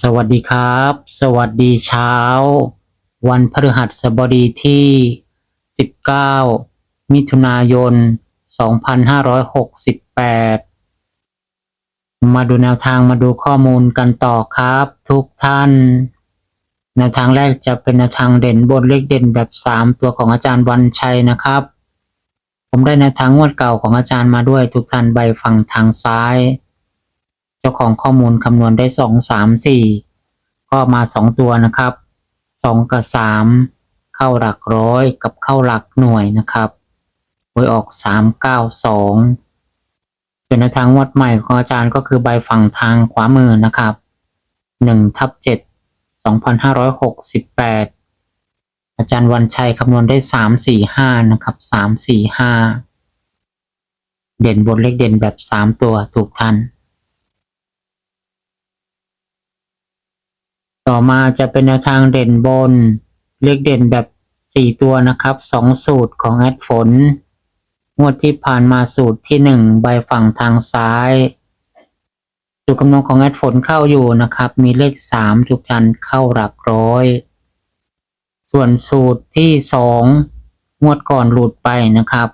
สวัสดีครับ สวัสดีเช้า วันพฤหัสบดีที่ 19 มิถุนายน 2568 มาดูแนวทางมาดูข้อมูลกันต่อครับ ทุกท่าน แนวทางแรกจะเป็นแนวทางเด่นบนเลขเด่นแบบ 3 ตัวของอาจารย์วันชัยนะครับ ผมได้แนวทางงวดเก่าของอาจารย์มาด้วยทุกท่านใบฝั่งทางซ้าย เจ้าของข้อมูลคำนวณได้สองสามสี่ก็มาสองตัวนะครับสองกับสามเข้าหลักร้อยกับเข้าหลักหน่วยนะครับหวยออกสามเก้าสองส่วนในทางงวดใหม่ของอาจารย์ก็คือใบฝั่งทางขวามือนะครับหนึ่งทับเจ็ดสองพันห้าร้อยหกสิบแปดอาจารย์วันชัยคำนวณได้สามสี่ห้านะครับสามสี่ห้าเด่นบนเลขเด่นแบบสามตัวถูกทัน ต่อมาจะเป็นแนวทางเด่นบน เลขเด่นแบบสี่ตัวนะครับสองสูตรของแอดฝน งวดที่ผ่านมาสูตรที่หนึ่งใบฝั่งทางซ้ายสูตรคำนวณของแอดฝนเข้าอยู่นะครับ มีเลขสามทุกทันเข้าหลักร้อย ส่วนสูตรที่สองงวดก่อนหลุดไปนะครับ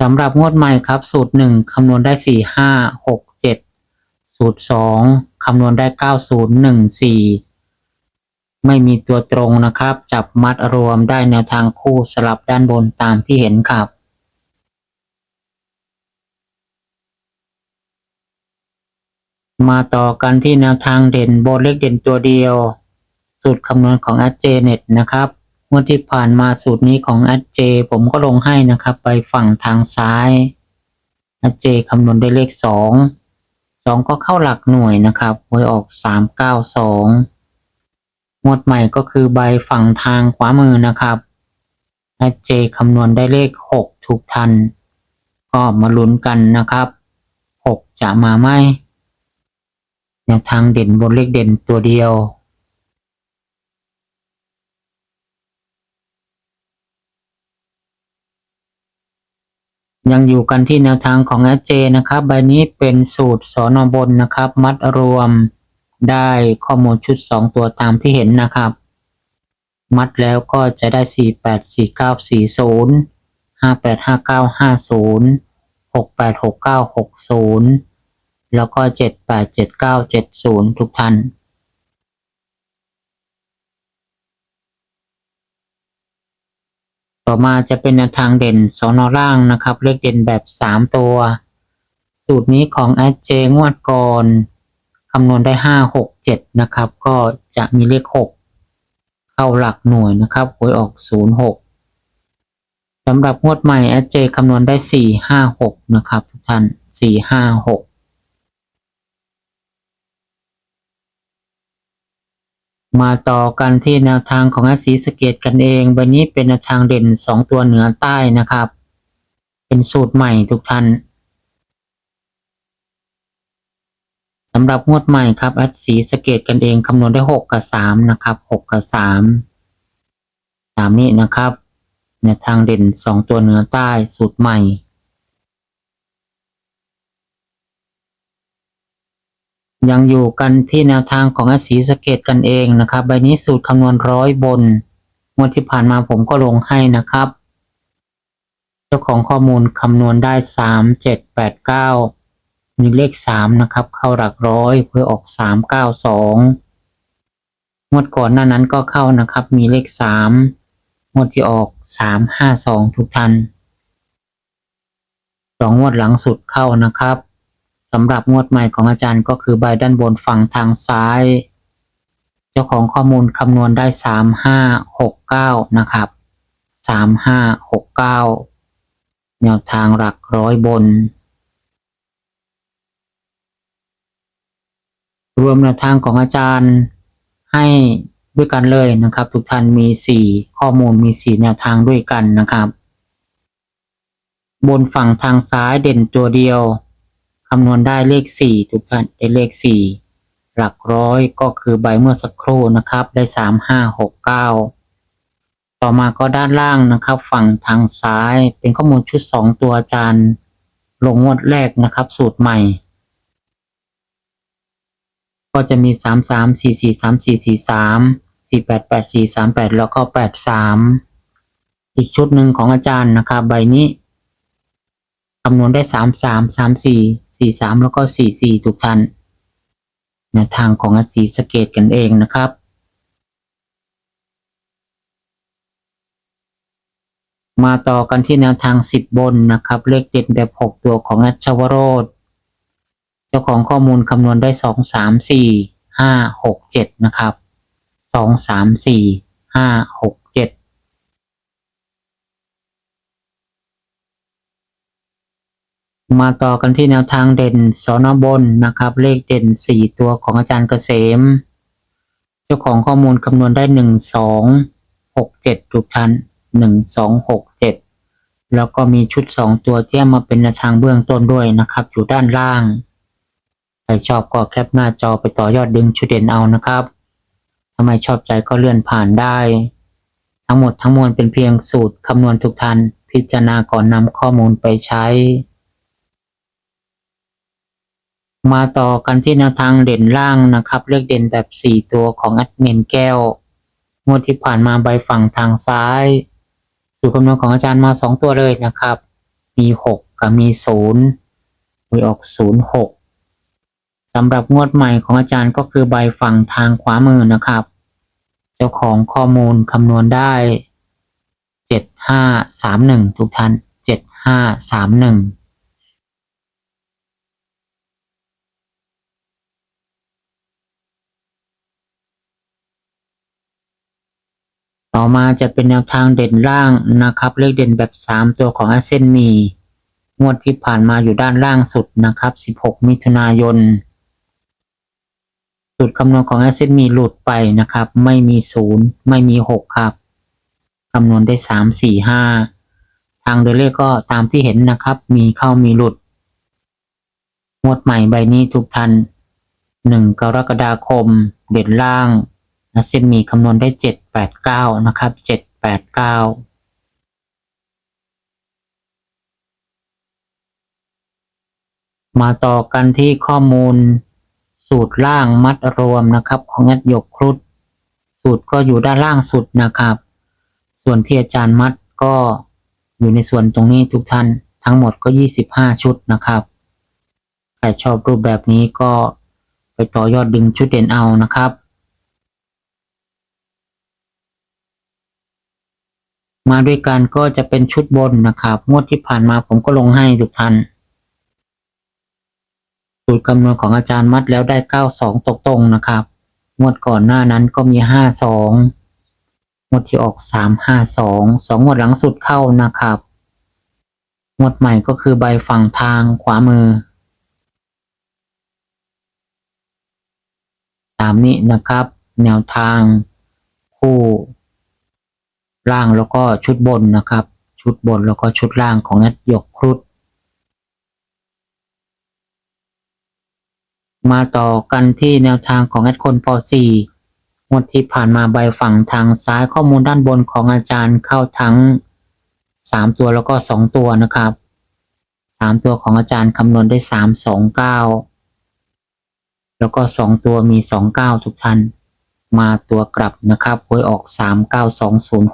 สำหรับงวดใหม่ครับ สูตรหนึ่งคำนวณได้สี่ห้าหกเจ็ดสูตรสอง คำนวณได้เก้าศูนย์หนึ่งสี่ไม่มีตัวตรงนะครับ จับมัดรวมได้แนวทางคู่สลับด้านบนตามที่เห็นครับมาต่อกันที่แนวทางเด่นบนเลขเด่นตัวเดียว สูตรคำนวณของ a d j n e t นะครับงวดที่ผ่านมาสูตรนี้ของ a d j ผมก็ลงให้นะครับ ไปฝั่งทางซ้าย a d j คำนวณได้เลขสอง สองก็เข้าหลักหน่วยนะครับหวยออกสามเก้าสองงวดใหม่ก็คือใบฝั่งทางขวามือนะครับและเจคำนวณได้เลขหกถูกทัน ก็มาลุ้นกันนะครับหกจะมาไหมแนวทางเด่นบนเลขเด่นตัวเดียว ยังอยู่กันที่แนวทางของแอเจนะครับ ใบนี้เป็นสูตรสอนอบนนะครับ มัดรวมได้ข้อมูลชุด 2 ตัวตามที่เห็นนะครับ มัดแล้วก็จะได้ 4 8 4 9 4 0 5 8 5 9 5 0 6 8 6 9 6 0 แล้วก็ 7 8 7 9 7 0 ทุกท่าน ต่อมาจะเป็นแนวทางเด่นสอนอล่างนะครับ เลขเด่นแบบ 3 ตัว สูตรนี้ของแอดเจงวดก่อนคำนวณได้ 5 6 7 นะครับ ก็จะมีเลข 6 เข้าหลักหน่วยนะครับหวยออก 0 6สำหรับงวดใหม่แอดเจคำนวณได้ 4 5 6 นะครับทุกท่าน 4 5 6 มาต่อกันที่แนวทางของอสีสะเกตกันเองวันนี้เป็นแนวทางเด่น 2 ตัวเหนือใต้นะครับ เป็นสูตรใหม่ทุกท่านสำหรับงวดใหม่ครับแอดสีสะเกตกันเองคำนวณได้ 6 กับ 3 นะครับ 6 กับ 3 ตามนี้นะครับแนวทางเด่น 2 ตัวเหนือใต้สูตรใหม่ ยังอยู่กันที่แนวทางของอาศีสะเกตกันเองนะครับใบนี้สูตรคำนวณร้อยบนงวดที่ผ่านมาผมก็ลงให้นะครับ เจ้าของข้อมูลคำนวณได้สามเจ็ดแปดเก้ามีเลขสามนะครับ เข้าหลักร้อยเพื่อออกสามเก้าสองงวดก่อนหน้านั้นก็เข้านะครับ มีเลขสามงวดที่ออกสามห้าสองทุกท่านสองงวดหลังสุดเข้านะครับ สำหรับงวดใหม่ของอาจารย์ก็คือใบด้านบนฝั่งทางซ้าย เจ้าของข้อมูลคำนวณได้สามห้าหกเก้านะครับสามห้าหกเก้าแนวทางหลักร้อยบน รวมแนวทางของอาจารย์ให้ด้วยกันเลยนะครับ ทุกท่านมีสี่ข้อมูลมีสี่แนวทางด้วยกันนะครับ บนฝั่งทางซ้ายเด่นตัวเดียว คำนวณได้เลขสี่ทุกท่านได้เลขสี่หลักร้อยก็คือใบเมื่อสักครู่นะครับได้สามห้าหกเก้าต่อมาก็ด้านล่างนะครับ ฝั่งทางซ้ายเป็นข้อมูลชุดสองตัวอาจารย์ลงงวดแรกนะครับ สูตรใหม่ ก็จะมีสามสามสี่สี่สามสี่สี่สามสี่แปดแปดสี่สามแปดแล้วก็แปดสามอีกชุดหนึ่งของอาจารย์นะครับ ใบนี้ คำนวณได้สามสามสามสี่สี่สามแล้วก็สี่สี่ทุกท่านแนวทางของอาศีสเกตกันเองนะครับ มาต่อกันที่แนวทางสิบบนนะครับ เลขเด็ดแบบหกตัวของอัชวโรธเจ้าของข้อมูลคำนวณได้สองสามสี่ห้าหกเจ็ดนะครับสองสา มาต่อกันที่แนวทางเด่นสอนบนนะครับ เลขเด่นสี่ตัวของอาจารย์เกษม เจ้าของข้อมูลคำนวณได้หนึ่งสองหกเจ็ดทุกท่านหนึ่งสองหกเจ็ดแล้วก็มีชุดสองตัวที่เอามาเป็นแนวทางเบื้องต้นด้วยนะครับ อยู่ด้านล่าง ใครชอบก็แคปหน้าจอไปต่อยอดดึงชุดเด่นเอานะครับถ้าไมชอบใจก็เลื่อนผ่านได้ ทั้งหมดทั้งมวลเป็นเพียงสูตรคำนวณทุกท่านพิจารณาก่อนนำข้อมูลไปใช้ มาต่อกันที่แนวทางเด่นล่างนะครับ เลขเด่นแบบ 4 ตัวของแอดเมนแก้วงวดที่ผ่านมาใบฝั่งทางซ้าย สูตรคำนวณของอาจารย์มา 2 ตัวเลยนะครับ มี 6 กับมี0มีออก 06สำหรับงวดใหม่ของอาจารย์ก็คือใบฝั่งทางขวามือนะครับ เจ้าของข้อมูลคำนวณได้ 7531 ทุกท่าน 7531 ต่อมาจะเป็นแนวทางเด่นล่างนะครับ เลขเด่นแบบ 3 ตัวของอาเซนมี งวดที่ผ่านมาอยู่ด้านล่างสุดนะครับ 16 มิถุนายนสูตรคำนวณของอาเซนมีหลุดไปนะครับ ไม่มี 0 ไม่มี 6 ครับคำนวณได้ 3 4 5 ทางเดนเลขก็ตามที่เห็นนะครับ มีเข้ามีหลุด งวดใหม่ใบนี้ทุกท่าน1 กรกฎาคม เด่นล่าง นะเส้นมีคำนวณได้เจ็ดแปดเก้านะครับเจ็ดแปดเก้ามาต่อกันที่ข้อมูลสูตรล่างมัดรวมนะครับ ของงัดหยกครุฑสูตรก็อยู่ด้านล่างสุดนะครับ ส่วนที่อาจารย์มัดก็อยู่ในส่วนตรงนี้ทุกท่านทั้งหมดก็ 25 ชุดนะครับใครชอบรูปแบบนี้ก็ไปต่อยอดดึงชุดเด่นเอานะครับ มาด้วยกันก็จะเป็นชุดบนนะครับ งวดที่ผ่านมาผมก็ลงให้ทุกท่านสูตรคำนวณของอาจารย์มัดแล้วได้ 92 ตกตรงนะครับ งวดก่อนหน้านั้นก็มี 52 งวดที่ออก 352สองงวดหลังสุดเข้านะครับ งวดใหม่ก็คือใบฝั่งทางขวามือ ตามนี้นะครับ แนวทางคู่ ล่างแล้วก็ชุดบนนะครับ ชุดบนแล้วก็ชุดล่างของนัดหยกครุฑมาต่อกันที่แนวทางของแอดคนป .4 งวดที่ผ่านมาใบฝั่งทางซ้ายข้อมูลด้านบนของอาจารย์เข้าทั้ง 3 ตัวแล้วก็ 2 ตัวนะครับ 3 ตัวของอาจารย์คำนวณได้ 3 2 9 แล้วก็ 2 ตัวมี 2 9 ทุกท่าน มาตัวกลับนะครับหวยออก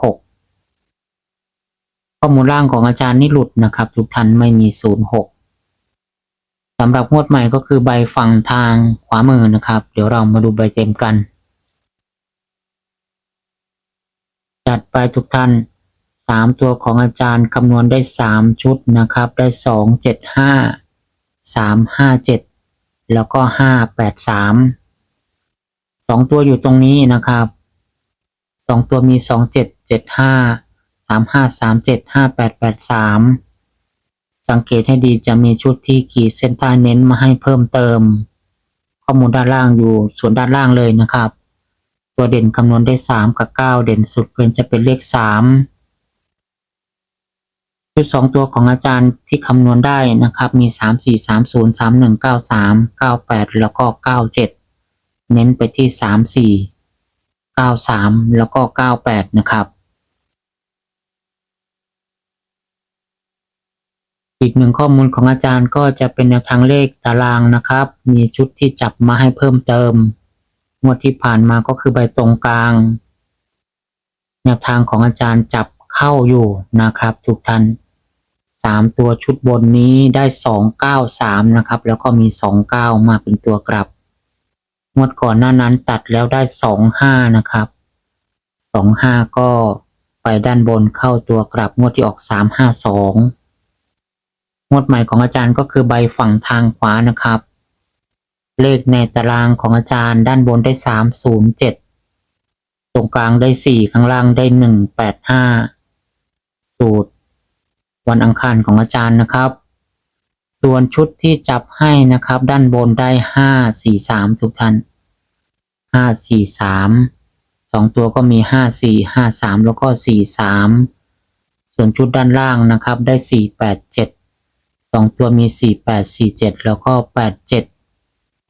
39206 ข้อมูลล่างของอาจารย์นี่หลุดนะครับ ทุกท่านไม่มี 06สำหรับงวดใหม่ก็คือใบฝั่งทางขวามือนะครับ เดี๋ยวเรามาดูใบเต็มกัน จัดไปทุกท่าน3ตัวของอาจารย์คำนวณได้3ชุดนะครับ ได้2 7 5 3 5 7แล้วก็5 8 3ส องตัวอยู่ตรงนี้นะครับสองตัวมีสองเจ็ดเจ็ดห้าสามห้าสามเจ็ดห้าแปดแปดสามสังเกตให้ดีจะมีชุดที่ขีดเส้นใต้เน้นมาให้เพิ่มเติม ข้อมูลด้านล่างอยู่ส่วนด้านล่างเลยนะครับ ตัวเด่นคำนวณได้สามกับเก้าเด่นสุดเป็นจะเป็นเลขสามชุดสองตัวของอาจารย์ที่คำนวณได้นะครับ มีสามสี่สามศูนย์สามหนึ่งเก้าสามเก้าแปดแล้วก็เก้าเจ็ด เน้นไปที่สามสี่เก้าสามแล้วก็เก้าแปดนะครับ อีกหนึ่งข้อมูลของอาจารย์ก็จะเป็นแนวทางเลขตารางนะครับ มีชุดที่จับมาให้เพิ่มเติม งวดที่ผ่านมาก็คือใบตรงกลาง แนวทางของอาจารย์จับเข้าอยู่นะครับ ทุกท่านสามตัวชุดบนนี้ได้สองเก้าสามนะครับ แล้วก็มีสองเก้ามาเป็นตัวกลับ งวดก่อนหน้านั้นตัดแล้วได้สองห้านะครับสองห้าก็ไปด้านบนเข้าตัวกลับงวดที่ออกสามห้าสองงวดใหม่ของอาจารย์ก็คือใบฝั่งทางขวานะครับ เลขในตารางของอาจารย์ด้านบนได้สามศูนย์เจ็ดตรงกลางได้สี่ข้างล่างได้หนึ่งแปดห้าสูตร วันอังคารของอาจารย์นะครับ ส่วนชุดที่จับให้นะครับ ด้านบนได้ห้าสี่สามทุกท่านห้าสี่สามสองตัวก็มีห้าสี่ห้าสามแล้วก็สี่สามส่วนชุดด้านล่างนะครับได้สี่แปดเจ็ดสองตัวมีสี่แปดสี่เจ็ดแล้วก็แปดเจ็ด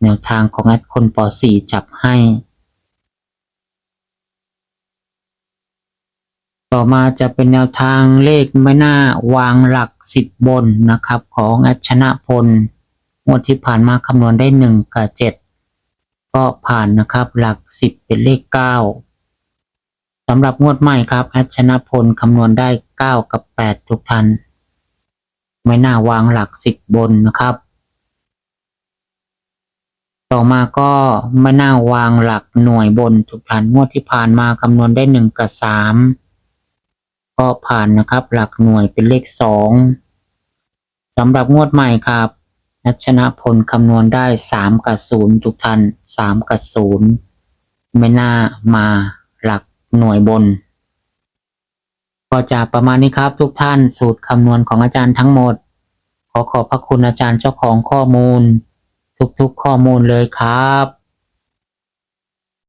แนวทางของแอดคนปอสี่จับให้ ต่อมาจะเป็นแนวทางเลขไม่น่าวางหลักสิบบนนะครับของแอดชนะพลงวดที่ผ่านมาคำนวณได้หนึ่งกับเจ็ดก็ผ่านนะครับหลักสิบเป็นเลขเก้าสำหรับงวดใหม่ครับแอดชนะพลคำนวณได้เก้ากับแปดทุกท่านไม่น่าวางหลักสิบบนนะครับ ต่อมาก็ไม่น่าวางหลักหน่วยบนทุกท่านงวดที่ผ่านมาคำนวณได้หนึ่งกับสาม ก็ผ่านนะครับ หลักหน่วยเป็นเลขสองสำหรับงวดใหม่ครับนัชนะพลคำนวณได้สามกับศูนย์ทุกท่านสามกับศูนย์ไม่น่ามาหลักหน่วยบน ก็จะประมาณนี้ครับทุกท่านสูตรคำนวณของอาจารย์ทั้งหมด ขอขอบพระคุณอาจารย์เจ้าของข้อมูล ทุกๆข้อมูลเลยครับ